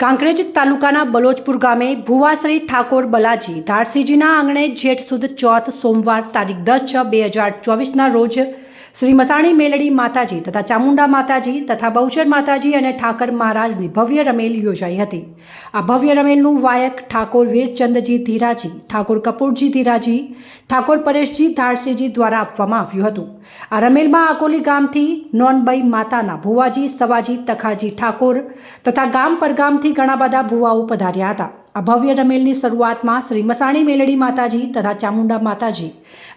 કાંકરેજ તાલુકાના બલોચપુર ગામે ભુવાશ્રી ઠાકોર બલાજી ધારસીજીના આંગણે જેઠ સુદ ચોથ સોમવાર તારીખ દસ છ બે હજાર ચોવીસના રોજ શ્રી મસાણી મેલડી માતાજી તથા ચામુંડા માતાજી તથા બહુચર માતાજી અને ઠાકર મહારાજની ભવ્ય રમેલ યોજાઈ હતી. આ ભવ્ય રમેલનું વાયક ઠાકોર વીરચંદજી ધીરાજી, ઠાકોર કપૂરજી ધીરાજી, ઠાકોર પરેશજી ધારસીજી દ્વારા આપવામાં આવ્યું હતું. આ રમેલમાં આકોલી ગામથી નોનબાઈ માતાના ભુવાજી, સવાજી, તખાજી ઠાકોર તથા ગામ પરગામથી ઘણા બધા ભુવાઓ પધાર્યા હતા. આ ભવ્ય રમેલની શરૂઆતમાં શ્રી મસાણી મેલડી માતાજી તથા ચામુંડા માતાજી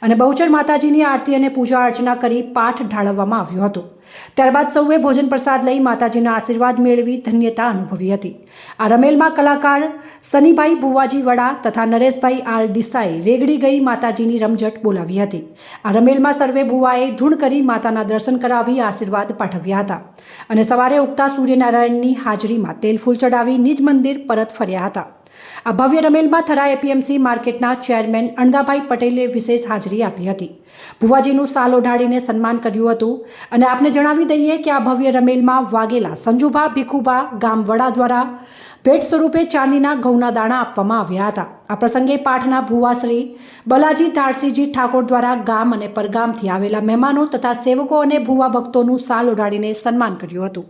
અને બહુચર માતાજીની આરતી અને પૂજા અર્ચના કરી પાઠ ઢાળવવામાં આવ્યો હતો. ત્યારબાદ સૌએ ભોજન પ્રસાદ લઈ માતાજીના આશીર્વાદ મેળવી ધન્યતા અનુભવી હતી. આ રમેલમાં કલાકાર સનીભાઈ ભુવાજી વડા તથા નરેશભાઈ આર ડિસાએ રેગડી ગઈ માતાજીની રમઝટ બોલાવી હતી. આ રમેલમાં સર્વે ભુવાએ ધૂણ કરી માતાના દર્શન કરાવી આશીર્વાદ પાઠવ્યા હતા અને સવારે ઉગતા સૂર્યનારાયણની હાજરીમાં તેલ ફૂલ ચડાવી નિજ મંદિર પરત ફર્યા હતા. આ ભવ્ય રમેલમાં થરા એપીએમસી માર્કેટના ચેરમેન અણદાભાઈ પટેલે વિશેષ હાજરી આપી હતી. ભુવાજીનું સાલ ઓઢાડીને સન્માન કર્યું હતું અને આપને જણાવી દઈએ કે આ ભવ્ય રમેલમાં વાગેલા સંજુભા ભીખુભા ગામ વડા દ્વારા ભેટ સ્વરૂપે ચાંદીના ઘઉંના દાણા આપવામાં આવ્યા હતા. આ પ્રસંગે પાઠના ભુવાશ્રી બલાજી તારસીજી ઠાકોર દ્વારા ગામ અને પરગામથી આવેલા મહેમાનો તથા સેવકો અને ભુવા ભક્તોનું સાલ ઓઢાડીને સન્માન કર્યું હતું.